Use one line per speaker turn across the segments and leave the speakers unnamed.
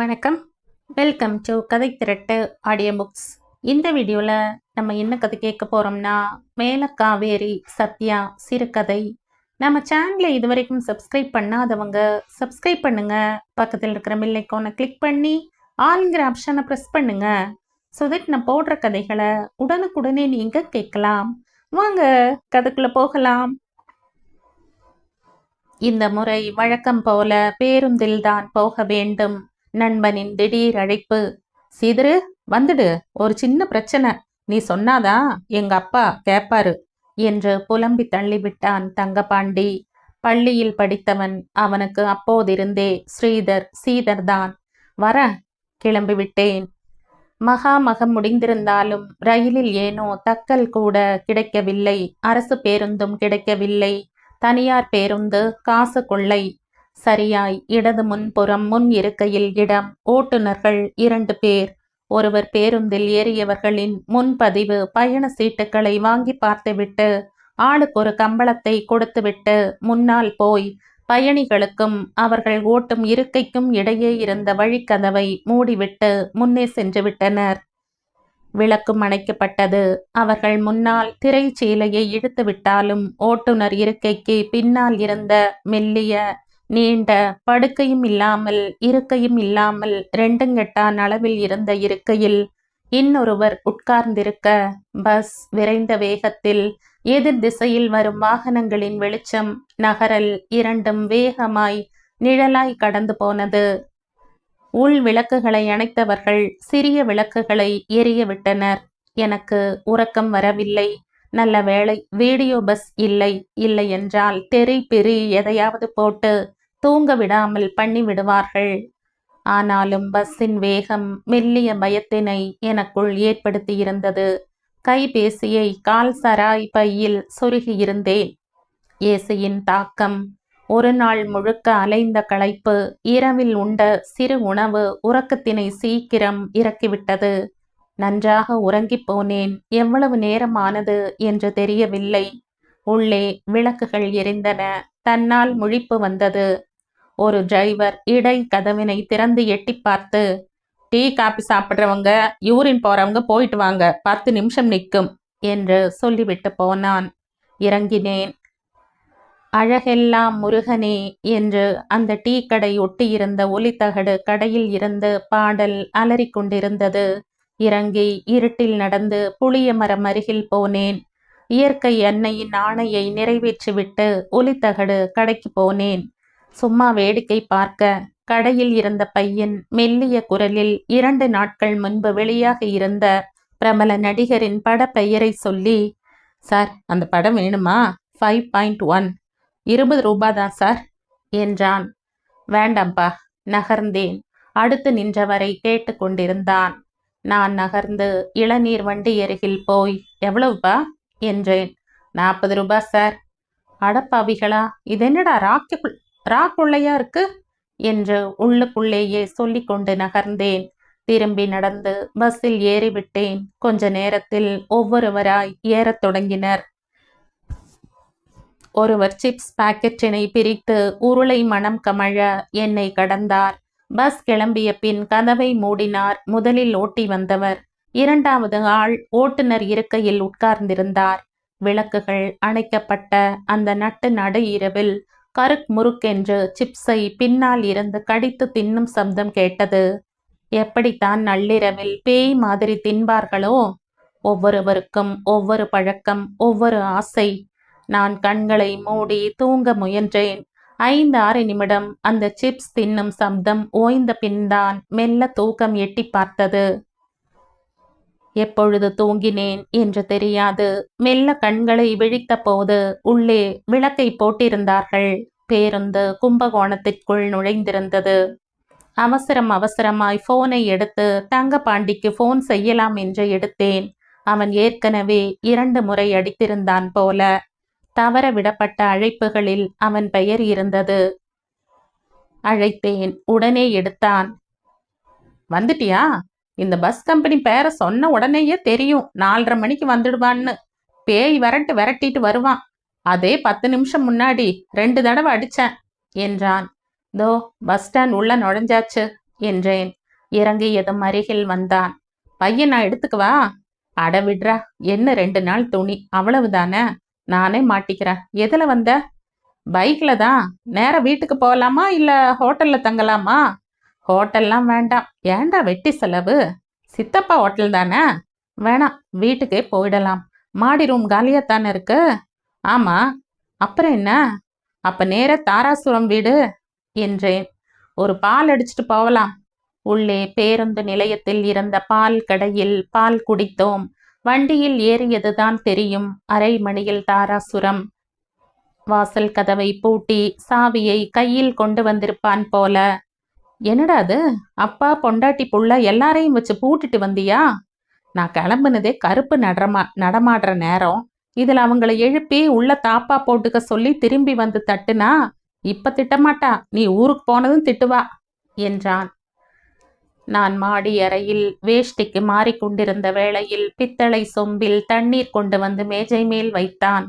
வணக்கம். Welcome to கதை திரட்டு audio books இந்த வீடியோவில் நம்ம என்ன கதை கேட்க போகிறோம்னா மேல காவேரி சத்யா சிறுகதை. நம்ம சேனலை இது வரைக்கும் சப்ஸ்கிரைப் பண்ணாதவங்க சப்ஸ்கிரைப் பண்ணுங்க. பக்கத்தில் இருக்கிற மில்லைக்கோனை கிளிக் பண்ணி ஆளுங்கிற ஆப்ஷனை ப்ரெஸ் பண்ணுங்க. ஸோ தட் நான் போடுற கதைகளை உடனுக்குடனே நீங்கள் கேட்கலாம். வாங்க கதைக்குள்ளே போகலாம். இந்த முறை வழக்கம் போல பேருந்தில்தான் போக வேண்டும். நண்பனின் திடீர் அழைப்பு. சீதரு வந்துடு. ஒரு சின்ன பிரச்சனை. நீ சொன்னாதான் எங்க அப்பா கேப்பாரு. என்று புலம்பி தள்ளிவிட்டான் தங்கபாண்டி பள்ளியில் படித்தவன் அவனுக்கு அப்போதிருந்தே ஸ்ரீதர் சீதர் தான். வர கிளம்பிவிட்டேன். மகாமகம் முடிந்திருந்தாலும் ரயிலில் ஏனோ தக்கல் கூட கிடைக்கவில்லை. அரசு பேருந்தும் கிடைக்கவில்லை. தனியார் பேருந்து காசு கொள்ளை. சரியாய் இடது முன்புறம் முன் இருக்கையில் இடம். ஓட்டுநர்கள் இரண்டு பேர். ஒருவர் பேருந்தில் ஏறியவர்களின் முன்பதிவு பயண சீட்டுகளை வாங்கி பார்த்துவிட்டு ஆளுக்கு ஒரு கம்பளத்தை கொடுத்துவிட்டு முன்னால் போய் பயணிகளுக்கும் அவர்கள் ஓட்டும் இருக்கைக்கும் இடையே இருந்த வழிக்கதவை மூடிவிட்டு முன்னே சென்று விட்டனர். விளக்கும் அணைக்கப்பட்டது. அவர்கள் முன்னால் திரைச்சீலையை இழுத்து விட்டாலும் ஓட்டுநர் இருக்கைக்கு பின்னால் இருந்த மெல்லிய நீண்ட படுக்கையும் இல்லாமல் இருக்கையும் இல்லாமல் ரெண்டுங்கெட்டான் அளவில் இருந்த இருக்கையில் இன்னொருவர் உட்கார்ந்திருக்க பஸ் விரைந்த வேகத்தில் எதிர் திசையில் வரும் வாகனங்களின் வெளிச்சம் நகரல் இரண்டும் வேகமாய் நிழலாய் கடந்து போனது. உள் விளக்குகளை அணைத்தவர்கள் சிறிய விளக்குகளை எரிய விட்டனர். எனக்கு உறக்கம் வரவில்லை. நல்ல வேளை வீடியோ பஸ் இல்லை. இல்லை என்றால் தெரி பெரி எதையாவது போட்டு தூங்க விடாமல் பண்ணி விடுவார்கள் ஆனாலும் பஸ்ஸின் வேகம் மெல்லிய பயத்தினை எனக்குள் ஏற்படுத்தியிருந்தது. கைபேசியை கால் சராய் பையில் சொருகியிருந்தேன். ஏசியின் தாக்கம் ஒரு நாள் முழுக்க அலைந்த களைப்பு இரவில் உண்ட சிறு உணவு உறக்கத்தினை சீக்கிரம் இறக்கிவிட்டது. நன்றாக உறங்கிப் போனேன். எவ்வளவு நேரமானது என்று தெரியவில்லை. உள்ளே விளக்குகள் எரிந்தன. தன்னால் முழிப்பு வந்தது. ஒரு டிரைவர் இடை கதவினை திறந்து எட்டி பார்த்து டீ காப்பி சாப்பிட்றவங்க யூரின் போறவங்க போயிட்டு வாங்க பத்து நிமிஷம் நிற்கும் என்று சொல்லிவிட்டு போனான். இறங்கினேன். அழகெல்லாம் முருகனே என்று அந்த டீ கடை ஒட்டியிருந்த ஒலித்தகடு கடையில் இருந்து பாடல் அலறிக் கொண்டிருந்தது. இறங்கி இருட்டில் நடந்து புளிய மரம் அருகில் போனேன். இயற்கை அன்னையின் ஆணையை நிறைவேற்றிவிட்டு ஒலித்தகடு கடைக்கு போனேன். சும்மா வேடிக்கை பார்க்க. கடையில் இருந்த பையன் மெல்லிய குரலில் இரண்டு நாட்கள் முன்பு வெளியாக இருந்த பிரபல நடிகரின் பட பெயரை சொல்லி சார் அந்த படம் வேணுமா? ஃபைவ் பாயிண்ட் ஒன் இருபது ரூபாதான் சார் என்றான். வேண்டாம்ப்பா நகர்ந்தேன். அடுத்து நின்றவரை கேட்டு கொண்டிருந்தான். நான் நகர்ந்து இளநீர் வண்டி அருகில் போய் எவ்வளவுப்பா? என்றேன். நாற்பது ரூபாய் சார். அடப்பாவிகளா இதென்னடா ராக்கி ராக்குள்ளையா இருக்கு? என்று உள்ளுக்குள்ளேயே சொல்லிக்கொண்டு நகர்ந்தேன். திரும்பி நடந்து பஸ்ஸில் ஏறிவிட்டேன். கொஞ்ச நேரத்தில் ஒவ்வொருவராய் ஏறத் தொடங்கினர். ஒருவர் சிப்ஸ் பாக்கெட்டினை பிரித்து உருளை மனம் கமழ என்னை கடந்தார். பஸ் கிளம்பிய பின் கதவை மூடினார் முதலில் ஓட்டி வந்தவர். இரண்டாவது ஆள் ஓட்டுநர் இருக்கையில் உட்கார்ந்திருந்தார். விளக்குகள் அணைக்கப்பட்ட அந்த நட்டு நடு இரவில் கருக் முறுக்கென்று சிப்ஸை பின்னால் இருந்து கடித்து தின்னும் சப்தம் கேட்டது. எப்படித்தான் நள்ளிரவில் பேய் மாதிரி தின்பார்களோ? ஒவ்வொருவருக்கும் ஒவ்வொரு பழக்கம் ஒவ்வொரு ஆசை. நான் கண்களை மூடி தூங்க முயன்றேன். ஐந்து ஆறு நிமிடம் அந்த சிப்ஸ் தின்னும் சப்தம் ஓய்ந்த பின்தான் மெல்ல தூக்கம் எட்டி பார்த்தது. எப்பொழுது தூங்கினேன் என்று தெரியாது. மெல்ல கண்களை விழித்த போது உள்ளே விளக்கை போட்டிருந்தார்கள். பேருந்து கும்பகோணத்திற்குள் நுழைந்திருந்தது. அவசரம் அவசரமாய் போனை எடுத்து தங்கபாண்டிக்கு போன் செய்யலாம் என்று எடுத்தேன். அவன் ஏற்கனவே இரண்டு முறை அடித்திருந்தான் போல. தவற விடப்பட்ட அழைப்புகளில் அவன் பெயர் இருந்தது. அழைத்தேன். உடனே எடுத்தான். வந்துட்டியா? இந்த பஸ் கம்பெனி பேரை சொன்ன உடனேயே தெரியும். நாலரை மணிக்கு வந்துடுவான்னு. பேய் விரட்டு விரட்டிட்டு வருவான். அதே பத்து நிமிஷம் முன்னாடி ரெண்டு தடவை அடிச்சேன் என்றான். தோ பஸ் ஸ்டாண்ட் உள்ள நுழைஞ்சாச்சு என்றேன். இறங்கி எதும் அருகில் வந்தான். பையன் நான் எடுத்துக்குவா அட விடுறா. என்ன ரெண்டு நாள் துணி. அவ்வளவுதானே? நானே மாட்டிக்கிறேன். எதில் வந்த? பைக்கில் தான். நேராக வீட்டுக்கு போகலாமா இல்லை ஹோட்டலில் தங்கலாமா? ஹோட்டல்லாம் வேண்டாம். ஏன்டா வெட்டி செலவு? சித்தப்பா ஹோட்டல் தானே? வேணாம் வீட்டுக்கே போயிடலாம். மாடி ரூம் காலியாக தானே இருக்கு? ஆமா. அப்புறம் என்ன? அப்போ நேர தாராசுரம் வீடு? என்றேன். ஒரு பால் அடிச்சிட்டு போகலாம் உள்ளே பேருந்து நிலையத்தில் இருந்த பால் கடையில் பால் குடித்தோம். வண்டியில் ஏறியதுதான் தெரியும் அரை மணியில் தாராசுரம். வாசல் கதவை பூட்டி சாவியை கையில் கொண்டு வந்திருப்பான் போல என்னடா அது? அப்பா பொண்டாட்டி புள்ள எல்லாரையும் வச்சு பூட்டிட்டு வந்தியா? நான் கிளம்புனதே கருப்பு நடமா நடமாடுற நேரம். இதில் அவங்கள எழுப்பி உள்ள தாப்பா போட்டுக்க சொல்லி திரும்பி வந்து தட்டுனா இப்ப திட்டமாட்டா. நீ ஊருக்கு போனதும் திட்டுவா என்றான். நான் மாடி அறையில் வேஷ்டிக்கு மாறிக்கொண்டிருந்த வேளையில் பித்தளை சொம்பில் தண்ணீர் கொண்டு வந்து மேஜை மேல் வைத்தான்.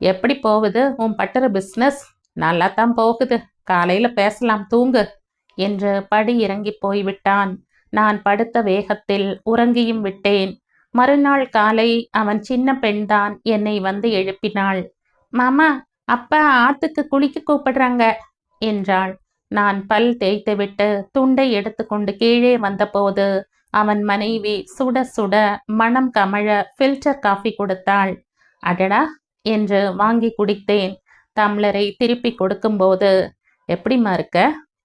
எப்படி போகுது? உன் பட்டுற பிஸ்னஸ் நல்லா தான் போகுது. காலையில் பேசலாம் தூங்கு. என்று படி இறங்கி போய்விட்டான். நான் படுத்த வேகத்தில் உறங்கியும் விட்டேன். மறுநாள் காலை அவன் சின்ன பெண்தான் என்னை வந்து எழுப்பினாள். மாமா அப்பா ஆத்துக்கு குளிக்க கூப்பிடுறாங்க என்றாள். நான் பல் தேய்த்துவிட்டு துண்டை எடுத்துக்கொண்டு கீழே வந்தபோது அவன் மனைவி சுட சுட மனம் கமழ ஃபில்டர் காஃபி கொடுத்தாள். அடடா என்று வாங்கி குடித்தேன். டம்ளரை திருப்பி கொடுக்கும்போது எப்படிமா இருக்க?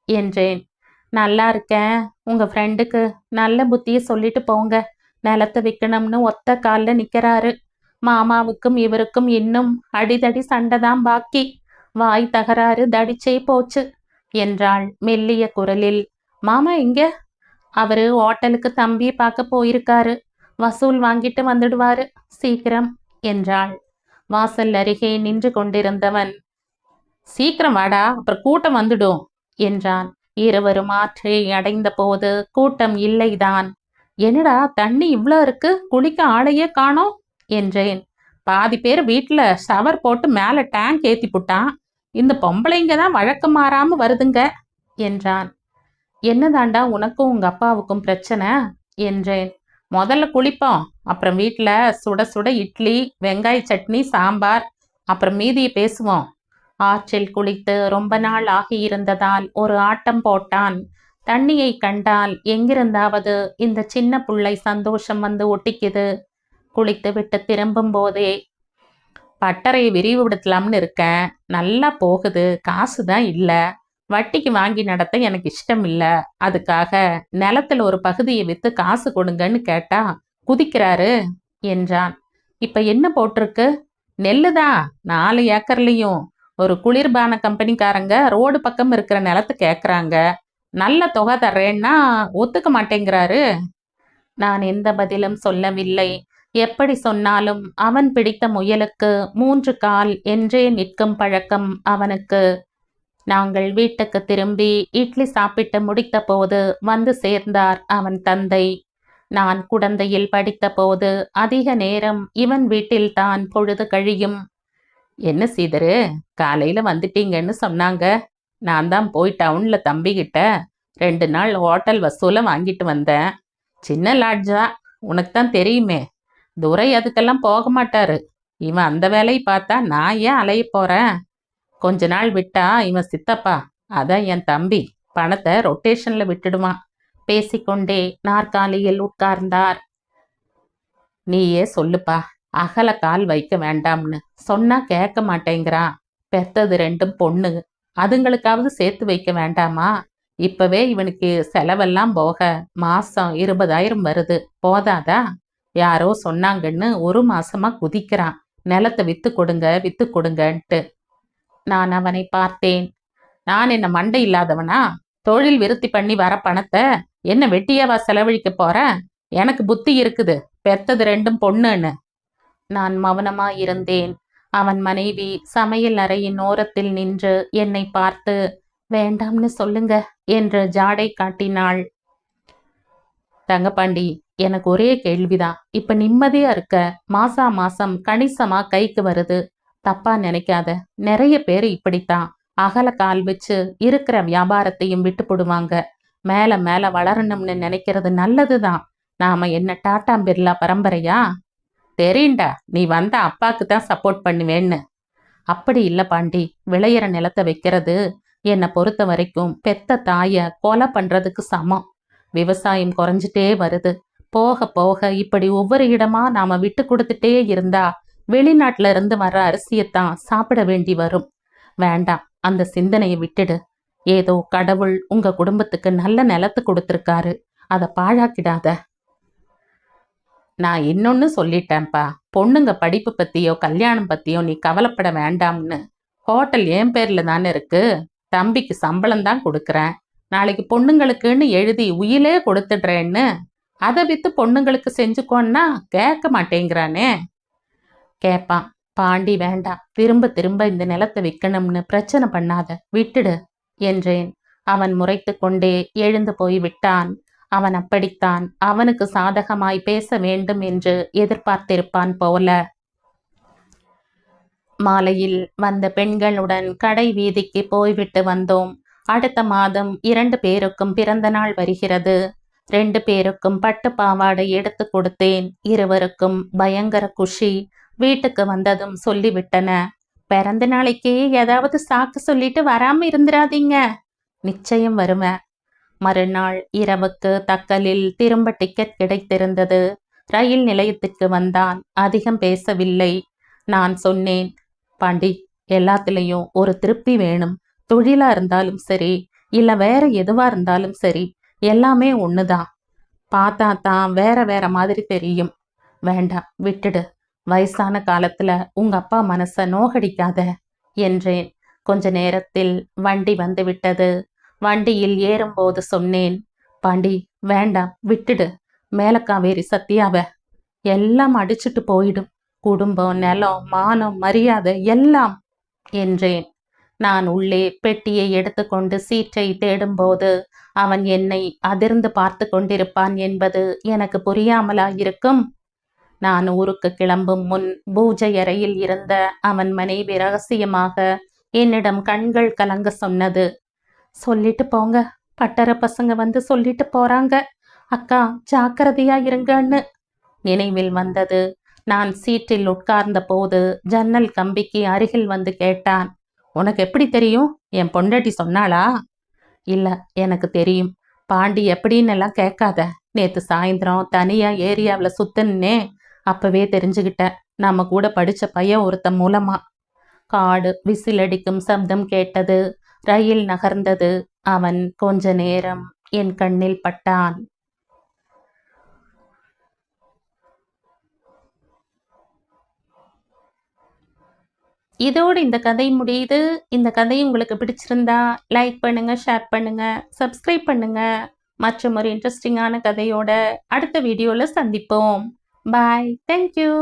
என்றேன். நல்லா இருக்கேன். உங்க ஃப்ரெண்டுக்கு நல்ல புத்தியை சொல்லிட்டு போங்க. நிலத்தை விற்கணும்னு ஒத்த காலில் நிற்கிறாரு மாமாவுக்கும் இவருக்கும் இன்னும் அடிதடி சண்டை தான் பாக்கி. வாய் தகராறு தடிச்சே போச்சு என்றாள் மெல்லிய குரலில். மாமா எங்க? அவரு ஹோட்டலுக்கு தம்பியை பார்க்க போயிருக்காரு. வசூல் வாங்கிட்டு வந்துடுவாரு. சீக்கிரம் என்றாள். வாசல் அருகே நின்று கொண்டிருந்தவன். சீக்கிரம் வாடா. அப்புறம் கூட்டம் வந்துடும். என்றான். இருவரும் ஆற்றை அடைந்த போது கூட்டம் இல்லைதான். என்னடா தண்ணி இவ்வளோ இருக்கு? குளிக்க ஆளையே காணோம் என்றேன். பாதி பேர் வீட்டில் ஷவர் போட்டு மேலே டேங்க் ஏத்தி புட்டான் இந்த பொம்பளைங்க தான் வழக்கம் மாறாம வருதுங்க என்றான். என்னதாண்டா உனக்கும் உங்க அப்பாவுக்கும் பிரச்சனை என்றேன். முதல்ல குளிப்போம். அப்புறம் வீட்டில் சுட சுட இட்லி வெங்காய சட்னி சாம்பார். அப்புறம் மீதியை பேசுவோம் ஆற்றில் குளித்து ரொம்ப நாள் ஆகியிருந்ததால் ஒரு ஆட்டம் போட்டான். தண்ணியை கண்டால் எங்கிருந்தாவது இந்த சின்ன புள்ளை சந்தோஷம் வந்து ஒட்டிக்குது. குளித்து விட்டு திரும்பும் போதே பட்டறையை விரிவுபடுத்தலாம்னு இருக்கேன். நல்லா போகுது. காசு தான் இல்லை. வட்டிக்கு வாங்கி நடத்த எனக்கு இஷ்டம் இல்லை. அதுக்காக நிலத்துல ஒரு பகுதியை விற்று காசு கொடுங்கன்னு கேட்டா குதிக்கிறாரு என்றான். இப்போ என்ன போட்டிருக்கு? நெல்லுதான் நாலு ஏக்கர்லையும். ஒரு குளிர்பான கம்பெனிக்காரங்க ரோடு பக்கம் இருக்கிற நிலத்தை கேட்குறாங்க நல்ல தொகை தர்றேன்னா ஒத்துக்க மாட்டேங்கிறாரு. நான் எந்த பதிலும் சொல்லவில்லை. எப்படி சொன்னாலும் அவன் பிடித்த முயலுக்கு மூன்று கால் என்றே நிற்கும் பழக்கம் அவனுக்கு. நாங்கள் வீட்டுக்கு திரும்பி இட்லி சாப்பிட்டு முடித்த போது வந்து சேர்ந்தார் அவன் தந்தை. நான் குழந்தையில் படித்த போது அதிக நேரம் இவன் வீட்டில்தான் பொழுது கழியும். என்ன சீதரு காலையில் வந்துட்டீங்கன்னு சொன்னாங்க. நான் தான் போய் டவுனில் தம்பிக்கிட்ட ரெண்டு நாள் ஹோட்டல் வசூலை வாங்கிட்டு வந்தேன். சின்ன லாட்ஜா உனக்கு தான் தெரியுமே. துரை அதுக்கெல்லாம் போக மாட்டாரு. இவன் அந்த வேலையை பார்த்தா நான் ஏன் அலைய போகிறேன் கொஞ்ச நாள் விட்டா இவன் சித்தப்பா. அதான் என் தம்பி. பணத்தை ரொட்டேஷனில் விட்டுடுவான். பேசிக்கொண்டே நாற்காலியில் உட்கார்ந்தார். நீயே சொல்லுப்பா. அகல கால் வைக்க வேண்டாம்னு சொன்னா கேட்க மாட்டேங்கிறான் பெத்தது ரெண்டும் பொண்ணு. அதுங்களுக்காவது சேர்த்து வைக்க வேண்டாமா? இப்பவே இவனுக்கு செலவெல்லாம் போக மாசம் இருபதாயிரம் வருது. போதாதா? யாரோ சொன்னாங்கன்னு ஒரு மாசமா குதிக்கிறான். நிலத்தை வித்து கொடுங்க வித்து கொடுங்கன்ட்டு. நான் அவனை பார்த்தேன். நான் என்ன மண்டை இல்லாதவனா? தொழில் விருத்தி பண்ணி வர பணத்தை என்ன வெட்டியாவா செலவழிக்க போற? எனக்கு புத்தி இருக்குது. பெத்தது ரெண்டும் பொண்ணுன்னு. நான் மௌனமா இருந்தேன் அவன் மனைவி சமையல் அறையின் ஓரத்தில் நின்று என்னை பார்த்து வேண்டாம்னு சொல்லுங்க என்று ஜாடை காட்டினாள். தங்கப்பாண்டி எனக்கு ஒரே கேள்விதான். இப்ப நிம்மதியா இருக்க. மாசா மாசம் கணிசமா கைக்கு வருது. தப்பா நினைக்காத. நிறைய பேர் இப்படித்தான். அகல கால் வச்சு இருக்கிற வியாபாரத்தையும் விட்டு போடுவாங்க. மேல மேல வளரணும்னு நினைக்கிறது நல்லதுதான். நாம என்ன டாடா பிர்லா பரம்பரையா? தெரியுண்டா நீ வந்த அப்பாக்கு தான் சப்போர்ட் பண்ணுவேன்னு. அப்படி இல்ல பாண்டி. விளையிற நிலத்தை வைக்கிறது என்னை பொறுத்த வரைக்கும் பெத்த தாயை கொலை பண்றதுக்கு சமம். விவசாயம் குறைஞ்சிட்டே வருது. போக போக இப்படி ஒவ்வொரு இடமா நாம விட்டு கொடுத்துட்டே இருந்தா வெளிநாட்டுல இருந்து வர்ற அரிசியத்தான் சாப்பிட வேண்டி வரும். வேண்டாம் அந்த சிந்தனையை விட்டுடு. ஏதோ கடவுள் உங்க குடும்பத்துக்கு நல்ல நிலத்து கொடுத்துருக்காரு. அதை பாழாக்கிடாத. நான் இன்னொன்னு சொல்லிட்டேன்ப்பா. பொண்ணுங்க படிப்பு பத்தியோ கல்யாணம் பத்தியோ நீ கவலைப்பட வேண்டாம்னு. ஹோட்டல் என் பேர்ல தானே இருக்கு. தம்பிக்கு சம்பளம் தான் கொடுக்குறேன். நாளைக்கு பொண்ணுங்களுக்குன்னு எழுதி உயிலே கொடுத்துடுறேன்னு. அதை வித்து பொண்ணுங்களுக்கு செஞ்சுக்கோன்னா கேட்க மாட்டேங்கிறானே. கேட்பான் பாண்டி வேண்டாம். திரும்ப திரும்ப இந்த நிலத்தை விற்கணும்னு பிரச்சனை பண்ணாத. விட்டுடு என்றேன். அவன் முறைத்து கொண்டே எழுந்து போய் விட்டான். அவன் அப்படித்தான். அவனுக்கு சாதகமாய் பேச வேண்டும் என்று எதிர்பார்த்திருப்பான் போல. மாலையில் வந்த பெண்களுடன் கடை வீதிக்கு போய்விட்டு வந்தோம். அடுத்த மாதம் இரண்டு பேருக்கும் பிறந்த நாள் வருகிறது. ரெண்டு பேருக்கும் பட்டு பாவாடை எடுத்து கொடுத்தேன். இருவருக்கும் பயங்கர குஷி. வீட்டுக்கு வந்ததும் சொல்லிவிட்டன. பிறந்த நாளைக்கே ஏதாவது சாக்கு சொல்லிட்டு வராம இருந்துராதீங்க நிச்சயம் வருவேன் மறுநாள் இரவுக்கு தக்கலில் திரும்ப டிக்கெட் கிடைத்திருந்தது. ரயில் நிலையத்துக்கு வந்தான். அதிகம் பேசவில்லை. நான் சொன்னேன். பாண்டி எல்லாத்துலேயும் ஒரு திருப்தி வேணும். தொழிலா இருந்தாலும் சரி இல்ல வேற எதுவா இருந்தாலும் சரி எல்லாமே ஒண்ணுதான். பார்த்தா தான் வேற வேற மாதிரி தெரியும். வேண்டாம் விட்டுடு. வயசான காலத்துல உங்க அப்பா மனச நோகடிக்காத என்றேன். கொஞ்ச நேரத்தில் வண்டி வந்து விட்டது. வண்டியில் ஏறும்போது சொன்னேன் பாண்டி வேண்டாம் விட்டுடு. மேலக்காவேரி சத்தியாவ எல்லாம் அடிச்சிட்டு போயிடும். குடும்பம் நிலம் மானம் மரியாதை எல்லாம் என்றேன். நான் உள்ளே பெட்டியை எடுத்துக்கொண்டு சீற்றை தேடும்போது அவன் என்னை அதிர்ந்து பார்த்து கொண்டிருப்பான் என்பது எனக்கு புரியாமலா இருக்கும் நான் ஊருக்கு கிளம்பும் முன் பூஜை அறையில் இருந்த அவன் மனைவி ரகசியமாக என்னிடம் கண்கள் கலங்க சொன்னது. சொல்லிட்டு போங்க. பட்டற பசங்க வந்து சொல்லிட்டு போறாங்க. அக்கா ஜாக்கிரதையா இருங்கன்னு. நினைவில் வந்தது. நான் சீட்டில் உட்கார்ந்த போது ஜன்னல் கம்பிக்கு அருகில் வந்து கேட்டான். உனக்கு எப்படி தெரியும்? என் பொண்டாட்டி சொன்னாளா? இல்ல எனக்கு தெரியும். பாண்டி எப்படின்னு எல்லாம் கேட்காத. நேத்து சாயந்தரம் தனியா ஏரியாவில் சுத்தன்னே. அப்பவே தெரிஞ்சுக்கிட்டேன் நாம கூட படிச்ச பையன் ஒருத்தன் மூலமா. காடு விசில் அடிக்கும் சப்தம் கேட்டது. ரயில் நகர்ந்தது. அவன் கொஞ்ச நேரம் என் கண்ணில் பட்டான். இதோடு இந்த கதை முடியுது. இந்த கதை உங்களுக்கு பிடிச்சிருந்தா லைக் பண்ணுங்க ஷேர் பண்ணுங்க சப்ஸ்கிரைப் பண்ணுங்க. மற்றும் ஒரு இன்ட்ரெஸ்டிங்கான கதையோட அடுத்த வீடியோவில் சந்திப்போம். Bye thank you